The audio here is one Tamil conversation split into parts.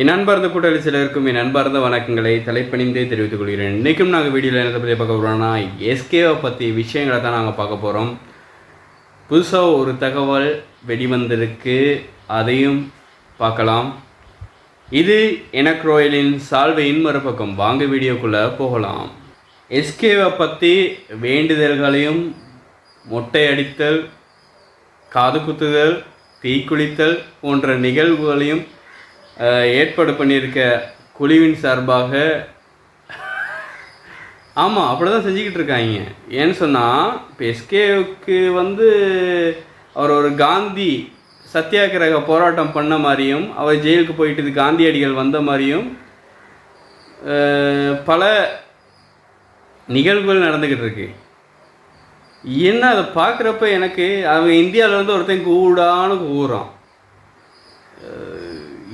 என் அன்பார்ந்த கூட்டாளி சிலருக்கும் என் அன்பார்ந்த வணக்கங்களை தலைப்பணிந்தே தெரிவித்துக் கொள்கிறேன். இன்றைக்கும் நாங்கள் வீடியோவில் என்ன பற்றி பார்க்க போகிறோம்னா எஸ்கேவை பற்றி விஷயங்களை தான் நாங்கள் பார்க்க போகிறோம் புதுசாக ஒரு தகவல் வெளிவந்திருக்கு. அதையும் பார்க்கலாம். இது எனக்கு ரோயலின் சால்வையின் மறுபக்கம் வாங்க வீடியோக்குள்ளே போகலாம். எஸ்கேவை பற்றி வேண்டுதல்களையும் மொட்டை அடித்தல் காது குத்துதல் தீக்குளித்தல் போன்ற நிகழ்வுகளையும் ஏற்பாடு பண்ணியிருக்க குழுவின் சார்பாக ஆமாம் அப்படி தான் செஞ்சுக்கிட்டு இருக்காங்க. ஏன்னு சொன்னால் இப்போ எஸ்கேவுக்கு வந்து அவர் ஒரு காந்தி சத்தியாகிரக போராட்டம் பண்ண மாதிரியும் அவர் ஜெயிலுக்கு போயிட்டு காந்தியடிகள் வந்த மாதிரியும் பல நிகழ்வுகள் நடந்துக்கிட்டு இருக்கு. என்ன அதை பார்க்குறப்ப எனக்கு அவன் இந்தியாவில் வந்து ஒருத்தன் கூடான்னு கூறான்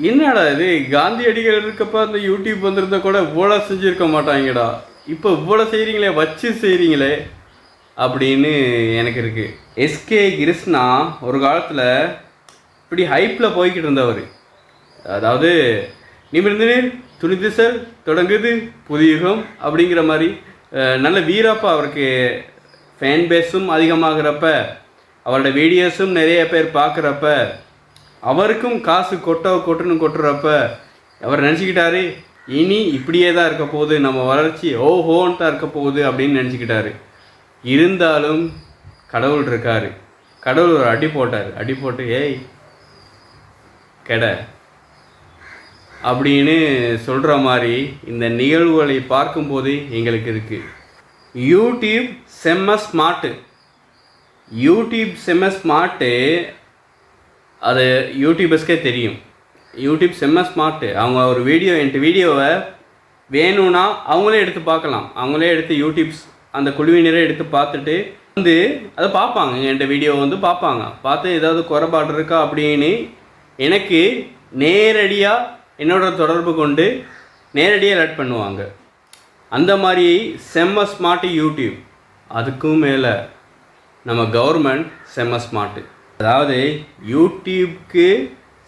என்னடா இது? காந்தியடிகள் இருக்கப்ப அந்த யூடியூப் வந்திருந்தா கூட இவ்வளோ செஞ்சுருக்க மாட்டாங்கடா. இப்போ இவ்வளோ செய்கிறீங்களே வச்சு செய்கிறீங்களே அப்படின்னு எனக்கு இருக்குது எஸ்கே கிருஷ்ணா ஒரு காலத்தில் இப்படி ஹைப்பில் போய்கிட்டு இருந்தவர். அதாவது நிமிர்ந்து துணிந்து சார் தொடங்குது புதியுகம் அப்படிங்கிற மாதிரி நல்ல வீரப்பா அவருக்கு ஃபேன் பேஸும் அதிகமாகிறப்ப அவரோட வீடியோஸும் நிறைய பேர் பார்க்குறப்ப அவருக்கும் காசு கொட்ட கொட்டுன்னு கொட்டுறப்ப அவர் நினச்சிக்கிட்டாரு இனி இப்படியே தான் இருக்க போகுது நம்ம வளர்ச்சி ஓஹோன்னு இருக்க போகுது அப்படின்னு நினச்சிக்கிட்டாரு. இருந்தாலும் கடவுள் இருக்காரு. கடவுள் ஒரு அடி போட்டார். அடி போட்டு ஏய் கெட. அப்படின்னு சொல்கிற மாதிரி இந்த நிகழ்வுகளை பார்க்கும்போது எங்களுக்கு இருக்குது யூடியூப் செம்ம ஸ்மார்ட்டு. யூடியூப் செம்ம ஸ்மார்ட்டு அது யூடியூபர்ஸ்க்கே தெரியும். யூடியூப் செம்ம ஸ்மார்ட்டு அவங்க ஒரு வீடியோ என்கிட்ட வீடியோவை வேணும்னா அவங்களே எடுத்து பார்க்கலாம். அவங்களே எடுத்து யூடியூப்ஸ் அந்த குழுவினரே எடுத்து பார்த்துட்டு வந்து அதை பார்ப்பாங்க. என்கிட்ட வீடியோ வந்து பார்ப்பாங்க. பார்த்து ஏதாவது குறைபாடு இருக்கா அப்படின்னு எனக்கு நேரடியாக என்னோட தொடர்பு கொண்டு நேரடியாக அலர்ட் பண்ணுவாங்க. அந்த மாதிரி செம்ம ஸ்மார்ட்டு யூடியூப் அதுக்கும் மேலே நம்ம கவர்மெண்ட் செம்ம ஸ்மார்ட்டு அதாவது யூடியூப்க்கு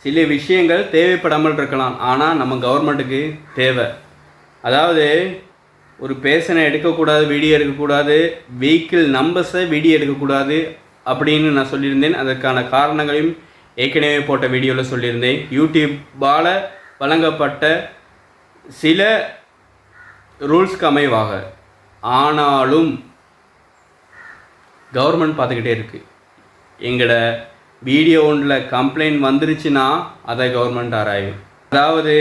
சில விஷயங்கள் தேவைப்படாமல் இருக்கலாம். ஆனால் நம்ம கவர்மெண்ட்டுக்கு தேவை. அதாவது ஒரு பேசனை எடுக்கக்கூடாது வீடியோ எடுக்கக்கூடாது வெஹிக்கிள் நம்பர்ஸை வீடியோ எடுக்கக்கூடாது அப்படின்னு நான் சொல்லியிருந்தேன். அதற்கான காரணங்களையும் ஏற்கனவே போட்ட வீடியோவில் சொல்லியிருந்தேன். யூடியூப்பால் வழங்கப்பட்ட சில ரூல்ஸ்க்கு அமைவாக. ஆனாலும் கவர்மெண்ட் பார்த்துக்கிட்டே இருக்குது எங்களோட வீடியோ ஒன்றில் கம்ப்ளைண்ட் வந்துருச்சுன்னா அதை கவர்மெண்ட் ஆராயும். அதாவது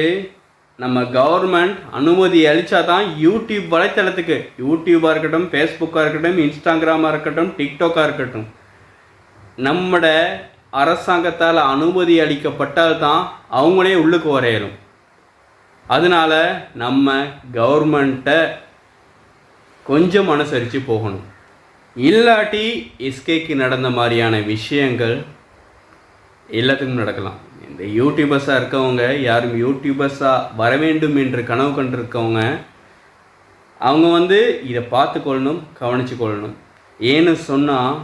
நம்ம கவர்மெண்ட் அனுமதி அளித்தா தான் யூடியூப் வலைத்தளத்துக்கு யூடியூபாக இருக்கட்டும் ஃபேஸ்புக்காக இருக்கட்டும் இன்ஸ்டாகிராமாக இருக்கட்டும் டிக்டாக்காக இருக்கட்டும் நம்மட அரசாங்கத்தால் அனுமதி அளிக்கப்பட்டால் தான் அவங்களே உள்ளுக்கு வரையிடும் அதனால நம்ம கவர்மெண்ட்டை கொஞ்சம் அனுசரித்து போகணும். இல்லாட்டி எஸ்கேக்கு நடந்த மாதிரியான விஷயங்கள் எல்லாத்துக்கும் நடக்கலாம். இந்த யூடியூபர்ஸாக இருக்கவங்க யாரும் யூடியூபர்ஸாக வர வேண்டும் என்று கனவு கண்டிருக்கவங்க அவங்க வந்து இதை பார்த்து கொள்ளணும் கவனித்து கொள்ளணும். ஏன்னு சொன்னால்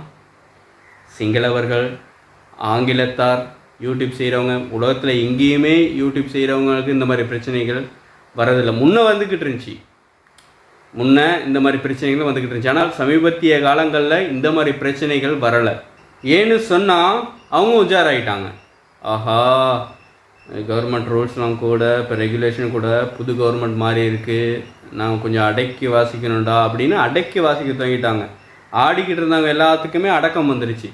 சிங்களவர்கள் ஆங்கிலத்தார் யூடியூப் செய்கிறவங்க உலகத்தில் எங்கேயுமே யூடியூப் செய்கிறவங்களுக்கு இந்த மாதிரி பிரச்சனைகள் வரதில்லை முன்னே வந்துக்கிட்டு இருந்துச்சு. முன்னே இந்த மாதிரி பிரச்சனைகள் வந்துக்கிட்டு இருந்துச்சு. ஆனால் சமீபத்திய காலங்களில் இந்த மாதிரி பிரச்சனைகள் வரலை. ஏன்னு சொன்னால் அவங்க உஜாராயிட்டாங்க. ஆஹா கவர்மெண்ட் ரூல்ஸ்லாம் கூட இப்போ ரெகுலேஷன் கூட புது கவர்மெண்ட் மாறி இருக்குது நாங்கள் கொஞ்சம் அடக்கி வாசிக்கணும்டா அப்படின்னு அடக்கி வாசிக்க துவங்கிட்டாங்க ஆடிக்கிட்டு இருந்தவங்க எல்லாத்துக்குமே அடக்கம் வந்துருச்சு.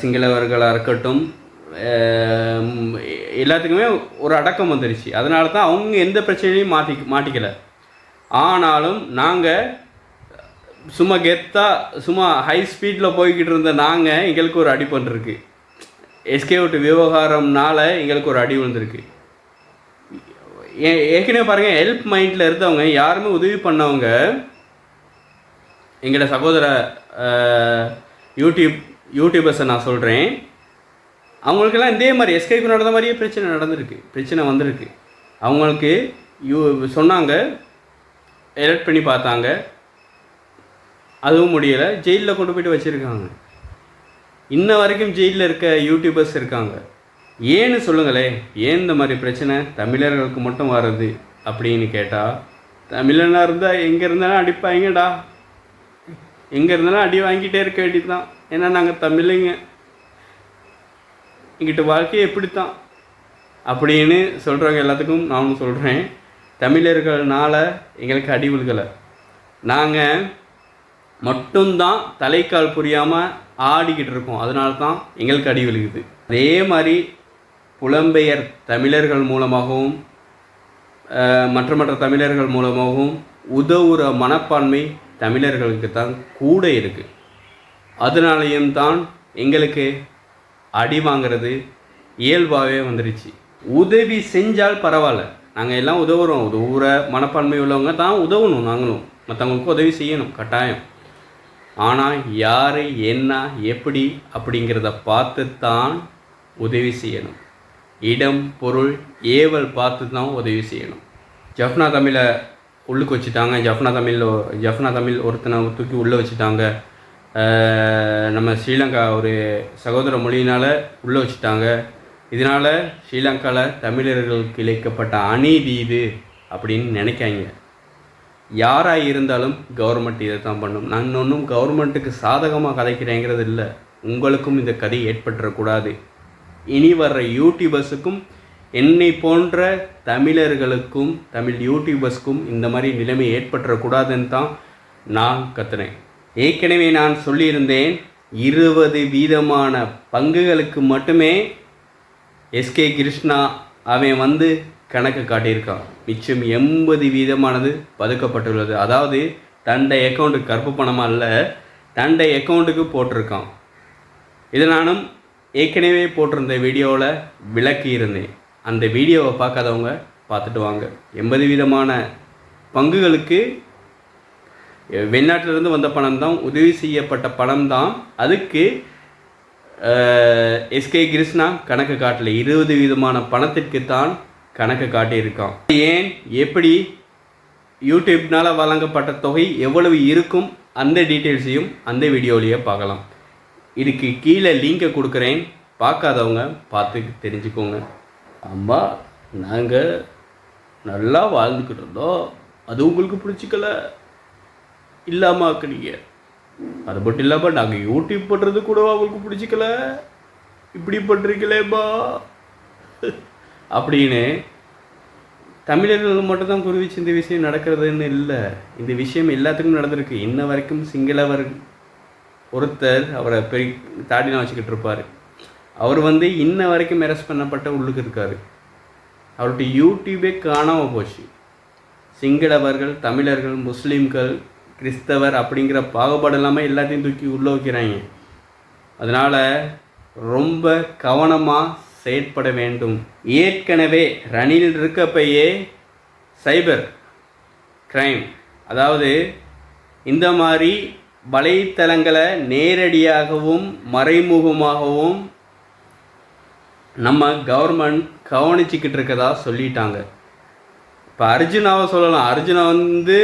சிங்களவர்களாக இருக்கட்டும் எல்லாத்துக்குமே ஒரு அடக்கம் வந்துருச்சு. அதனால தான் அவங்க எந்த பிரச்சனையும் மாட்டி மாட்டிக்கலை. ஆனாலும் நாங்கள் சும்மா கெத்தாக சும்மா ஹை ஸ்பீடில் போய்கிட்டு இருந்த நாங்கள் எங்களுக்கு ஒரு அடி பண்ணிருக்கு எஸ்கே விட்டு விவகாரம்னால எங்களுக்கு ஒரு அடி விழுந்திருக்கு. ஏற்கனவே பாருங்கள் ஹெல்ப் மைண்டில் இருந்தவங்க யாருமே உதவி பண்ணவங்க எங்களோட சகோதர யூடியூப் யூடியூபர்ஸை நான் சொல்கிறேன் அவங்களுக்கெல்லாம் இதே மாதிரி எஸ்கேக்கு நடந்த மாதிரியே பிரச்சனை நடந்திருக்கு. பிரச்சனை வந்திருக்கு. அவங்களுக்கு யூ சொன்னாங்க எலக்ட் பண்ணி பார்த்தாங்க. அதுவும் முடியலை. ஜெயிலில் கொண்டு போயிட்டு வச்சுருக்காங்க. இன்ன வரைக்கும் ஜெயிலில் இருக்க யூடியூபர்ஸ் இருக்காங்க. ஏன்னு சொல்லுங்களே ஏன் இந்த மாதிரி பிரச்சனை? தமிழர்களுக்கு மட்டும் வர்றது அப்படின்னு கேட்டால் தமிழனாக இருந்தால் எங்கே இருந்தாலும் அடிப்பாங்கடா. எங்கே இருந்தாலும் அடி வாங்கிட்டே இருக்க வேண்டியது தான் ஏன்னா நாங்கள் தமிழுங்க. எங்கிட்ட வாழ்க்கையை எப்படித்தான் அப்படின்னு சொல்கிறவங்க எல்லாத்துக்கும் நானும் சொல்கிறேன் தமிழர்கள்னால் எங்களுக்கு அடி விழுகலை. நாங்கள் மட்டும்தான் தலைக்கால் புரியாமல் ஆடிக்கிட்டு இருக்கோம். அதனால தான் எங்களுக்கு அடி விழுகுது. அதே மாதிரி புலம்பெயர் தமிழர்கள் மூலமாகவும் மற்ற மற்ற தமிழர்கள் மூலமாகவும் உதவுற மனப்பான்மை தமிழர்களுக்கு தான் கூட இருக்குது அதனாலேயும் தான் எங்களுக்கு அடி வாங்கிறது இயல்பாகவே வந்துருச்சு. உதவி செஞ்சால் பரவாயில்ல. நாங்கள் எல்லாம் உதவுறோம். உதவுற மனப்பான்மை உள்ளவங்க தான் உதவணும் நாங்களும். மற்றவங்களுக்கு உதவி செய்யணும் கட்டாயம். ஆனால் யார் என்ன எப்படி அப்படிங்கிறத பார்த்து தான் உதவி செய்யணும். இடம் பொருள் ஏவல் பார்த்து தான் உதவி செய்யணும். ஜஃப்னா தமிழை உள்ளுக்கு வச்சுட்டாங்க. ஜஃப்னா தமிழ் ஜஃப்னா தமிழ் ஒருத்தனை தூக்கி உள்ளே வச்சுட்டாங்க. நம்ம ஸ்ரீலங்கா ஒரு சகோதர மொழியினால் உள்ளே வச்சுட்டாங்க. இதனால் ஸ்ரீலங்காவில் தமிழர்களுக்கு இழைக்கப்பட்ட அநீதி இது அப்படின்னு நினைக்காங்க யாராக இருந்தாலும் கவர்மெண்ட் இதை தான் பண்ணும். நான் ஒன்றும் கவர்மெண்ட்டுக்கு சாதகமாக கதைக்கிறேங்கிறது இல்லை. உங்களுக்கும் இந்த கதை ஏற்பட்டுறக்கூடாது. இனி வர்ற யூடியூபர்ஸுக்கும் என்னை போன்ற தமிழர்களுக்கும் தமிழ் யூடியூபர்ஸ்க்கும் இந்த மாதிரி நிலைமை ஏற்பட்டுறக்கூடாதுன்னு தான் நான் கத்துனேன் ஏற்கனவே நான் சொல்லியிருந்தேன் இருபது வீதமான பங்குகளுக்கு மட்டுமே எஸ்கே கிருஷ்ணா அவன் வந்து கணக்கு காட்டியிருக்கான். மிச்சம் எண்பது வீதமானது பதுக்கப்பட்டுள்ளது. அதாவது தண்டை அக்கௌண்ட்டுக்கு கருப்பு பணமாக இல்லை தண்டை அக்கௌண்ட்டுக்கு போட்டிருக்கான். இதை நானும் ஏற்கனவே போட்டிருந்த வீடியோவில் விளக்கி இருந்தேன். அந்த வீடியோவை பார்க்காதவங்க பார்த்துட்டு வாங்க. எண்பது விதமான பங்குகளுக்கு வெளிநாட்டிலிருந்து வந்த பணம் தான் உதவி செய்யப்பட்ட பணம் தான் அதுக்கு எஸ்கே கிருஷ்ணா கணக்கு காட்டல. இருபது விதமான பணத்திற்கு தான் கணக்கு காட்டியிருக்கான். ஏன்? எப்படி? யூடியூப்னால் வழங்கப்பட்ட தொகை எவ்வளவு இருக்கும்? அந்த டீட்டெயில்ஸையும் அந்த வீடியோவிலேயே பார்க்கலாம். இதுக்கு கீழே லிங்கை கொடுக்குறேன். பார்க்காதவங்க பார்த்து தெரிஞ்சுக்கோங்க. அம்மா நாங்கள் நல்லா வாழ்ந்துக்கிட்டு இருந்தோம். அது உங்களுக்கு பிடிச்சிக்கல? இல்லாமல் இருக்கிறீங்க அது மட்டும் இல்லாமல் நாங்கள் யூடியூப் பண்ணுறது கூட அவங்களுக்கு பிடிச்சிக்கல? இப்படி பண்ணுறீங்களேப்பா அப்படின்னு தமிழர்கள் மட்டும்தான் குறிவிச்சு இந்த விஷயம் நடக்கிறதுன்னு இல்லை. இந்த விஷயம் எல்லாத்துக்கும் நடந்திருக்கு. இன்ன வரைக்கும் சிங்களவர் ஒருத்தர் அவரை பெரிய தாடினா வச்சுக்கிட்டு இருப்பார். அவர் வந்து இன்ன வரைக்கும் அரெஸ்ட் பண்ணப்பட்ட உள்ளுக்கு இருக்கார். அவர்கிட்ட யூடியூபே காணாமல் போச்சு. சிங்களவர்கள் தமிழர்கள் முஸ்லீம்கள் கிறிஸ்தவர் அப்படிங்கிற பாகுபாடு இல்லாமல் எல்லாத்தையும் தூக்கி உள்ளே வைக்கிறாங்க. அதனால் ரொம்ப கவனமாக செயற்பட வேண்டும். ஏற்கனவே ரணில் இருக்கப்பயே சைபர் கிரைம் அதாவது இந்த மாதிரி வலைத்தளங்களை நேரடியாகவும் மறைமுகமாகவும் நம்ம கவர்மெண்ட் கவனிச்சிக்கிட்டு இருக்கதா சொல்லிட்டாங்க. இப்போ அர்ஜுனாவை சொல்லலாம். அர்ஜுனா வந்து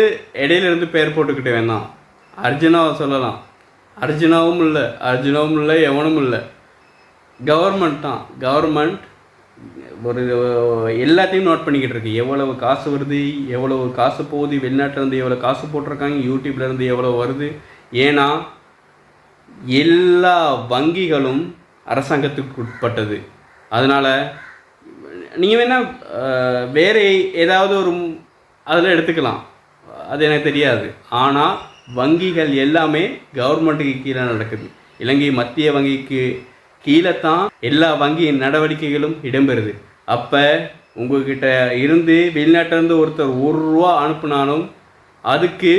இடையில இருந்து பேர் போட்டுக்கிட்டு வேணாம் அர்ஜுனாவை சொல்லலாம். அர்ஜுனாவும் இல்லை. அர்ஜுனாவும் இல்லை எவனும் இல்லை. கவர்மெண்ட் தான். கவர்மெண்ட் ஒரு எல்லாத்தையும் நோட் பண்ணிக்கிட்டு இருக்கு. எவ்வளவு காசு வருது எவ்வளவு காசு போகுது வெளிநாட்டிலேருந்து எவ்வளோ காசு போட்டிருக்காங்க யூடியூப்லேருந்து எவ்வளோ வருது. ஏன்னா எல்லா வங்கிகளும் அரசாங்கத்துக்கு உட்பட்டது. அதனால் நீங்கள் வேணால் வேறு ஏதாவது ஒரு அதில் எடுத்துக்கலாம். அது எனக்கு தெரியாது. ஆனால் வங்கிகள் எல்லாமே கவர்மெண்ட்டுக்கு கீழே நடக்குது. இலங்கை மத்திய வங்கிக்கு கீழே தான் எல்லா வங்கி நடவடிக்கைகளும் இடம்பெறுது. அப்போ உங்ககிட்ட இருந்து வெளிநாட்டிலேருந்து ஒருத்தர் ஒரு ரூபா அனுப்புனாலும் அதுக்கு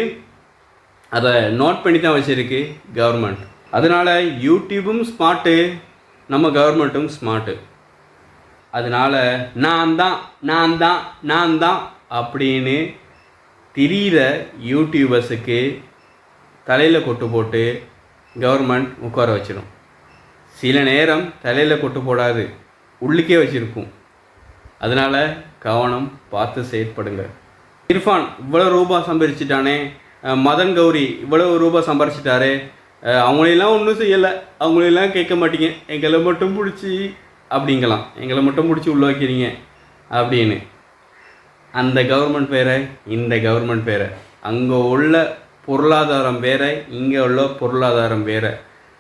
அதை நோட் பண்ணி தான் வச்சுருக்கு கவர்மெண்ட் அதனால் யூடியூபும் ஸ்மார்ட்டு நம்ம கவர்மெண்ட்டும் ஸ்மார்ட்டு அதனால் நான் தான் நான் தான் நான் தான் அப்படின்னு திரியிற யூடியூபர்ஸுக்கு தலையில் கொட்டு போட்டு கவர்மெண்ட் உட்கார வச்சிடும் சில நேரம் தலையில் கொட்டு போடாது உள்ளுக்கே வச்சுருக்கும். அதனால் கவனம் பார்த்து செயற்படுங்க. இர்ஃபான் இவ்வளோ ரூபா சம்பாரிச்சிட்டானே மதன் கௌரி இவ்வளோ ரூபா சம்பாரிச்சிட்டாரே அவங்களையெல்லாம் ஒன்றும் செய்யலை அவங்களையெல்லாம் கேட்க மாட்டீங்க எங்களை மட்டும் பிடிச்சி அப்படிங்கலாம் எங்களை மட்டும் பிடிச்சி உள்ள வைக்கிறீங்க அப்படின்னு. அந்த கவர்மெண்ட் பேரை இந்த கவர்மெண்ட் பேரை. அங்கே உள்ள பொருளாதாரம் வேறு இங்கே உள்ள பொருளாதாரம் வேறு.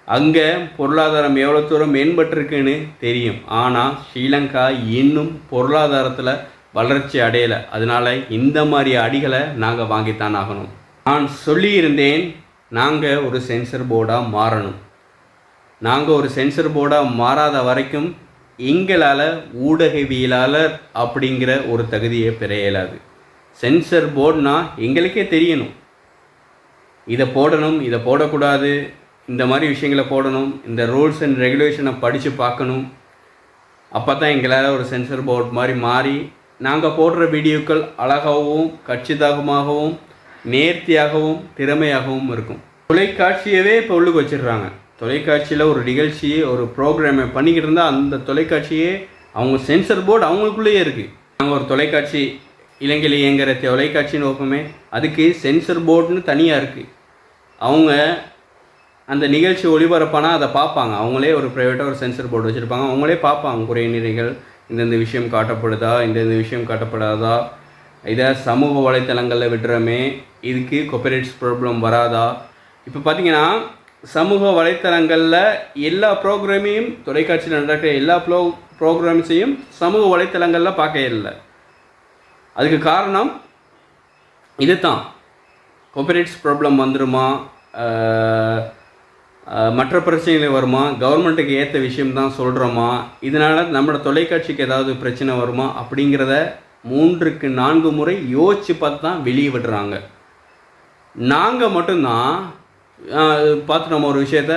அங்கே பொருளாதாரம் எவ்வளோ தூரம் மேம்பட்டிருக்குன்னு தெரியும். ஆனால் ஸ்ரீலங்கா இன்னும் பொருளாதாரத்தில் வளர்ச்சி அடையலை. அதனால இந்த மாதிரி அடிகளை நாங்கள் வாங்கித்தான் ஆகணும். நான் சொல்லியிருந்தேன் நாங்கள் ஒரு சென்சர் போர்டாக மாறணும். நாங்கள் ஒரு சென்சர் போர்டாக மாறாத வரைக்கும் எங்களால் ஊடகவியலாளர் அப்படிங்கிற ஒரு தகுதியை பெற இயலாது. சென்சர் போர்டுனா எங்களுக்கே தெரியணும். இதை போடணும் இதை போடக்கூடாது இந்த மாதிரி விஷயங்களை போடணும் இந்த ரூல்ஸ் அண்ட் ரெகுலேஷனை படித்து பார்க்கணும். அப்போ தான் எங்களால் ஒரு சென்சர் போர்டு மாதிரி மாறி நாங்கள் போடுற வீடியோக்கள் அழகாகவும் கச்சிதமாகவும் நேர்த்தியாகவும் திறமையாகவும் இருக்கும். தொலைக்காட்சியவே இப்போ உள்ளுக்கு வச்சிடுறாங்க. தொலைக்காட்சியில் ஒரு நிகழ்ச்சியை ஒரு ப்ரோக்ராமை பண்ணிக்கிட்டு இருந்தால் அந்த தொலைக்காட்சியே அவங்க சென்சர் போர்டு அவங்களுக்குள்ளேயே இருக்குது நாங்கள் ஒரு தொலைக்காட்சி இலங்கையில் இயங்குற தொலைக்காட்சின்னு நோக்கமே அதுக்கு சென்சர் போர்டுன்னு தனியாக இருக்குது அவங்க அந்த நிகழ்ச்சி ஒளிபரப்பானா அதை பார்ப்பாங்க. அவங்களே ஒரு ப்ரைவேட்டாக ஒரு சென்சர் போர்டு வச்சுருப்பாங்க. அவங்களே பார்ப்பாங்க குறை நிறைகள் இந்தந்த விஷயம் காட்டப்படுதா இந்தந்த விஷயம் காட்டப்படாதா இதை சமூக வலைத்தளங்களில் விடுறோமே இதுக்கு கொப்பரேட்ஸ் ப்ராப்ளம் வராதா. இப்போ பார்த்தீங்கன்னா சமூக வலைத்தளங்களில் எல்லா ப்ரோக்ராமையும் தொலைக்காட்சியில் நடக்கிற எல்லா ப்ரோ ப்ரோக்ராம்ஸையும் சமூக வலைத்தளங்களில் பார்க்க இல்லை அதுக்கு காரணம் இதுதான். கோபரேட்ஸ் ப்ராப்ளம் வந்துருமா? மற்ற பிரச்சனைகள் வருமா? கவர்மெண்ட்டுக்கு ஏற்ற விஷயம் தான் சொல்கிறோமா இதனால் நம்மளோட தொலைக்காட்சிக்கு ஏதாவது பிரச்சனை வருமா? அப்படிங்கிறத மூன்றுக்கு நான்கு முறை யோசித்து பார்த்து தான் வெளியே விடுறாங்க. நாங்கள் மட்டும்தான் பார்த்து நம்ம ஒரு விஷயத்த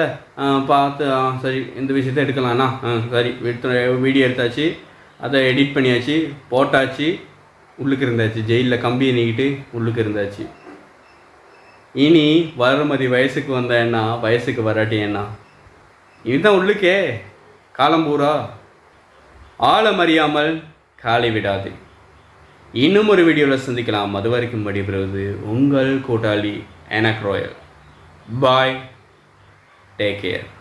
பார்த்து ஆ, சரி இந்த விஷயத்த எடுக்கலாம்ண்ணா. ஆ சரி வீடியோ எடுத்தாச்சு அதை எடிட் பண்ணியாச்சு போட்டாச்சு உள்ளுக்கு இருந்தாச்சு. ஜெயிலில் கம்பி நீக்கிட்டு உள்ளுக்கு இருந்தாச்சு. இனி வளர்மதி வயசுக்கு வந்த என்ன? வயசுக்கு வராட்டி என்ன? இதுதான் உள்ளுக்கே. காலம் பூரா அறியாமல் காலை விடாது. இன்னும் ஒரு வீடியோவில் சந்திக்கலாம். அது வரைக்கும் விடைபெறுவது உங்கள் கூட்டாளி எனக் ராயல் Bye. Take care.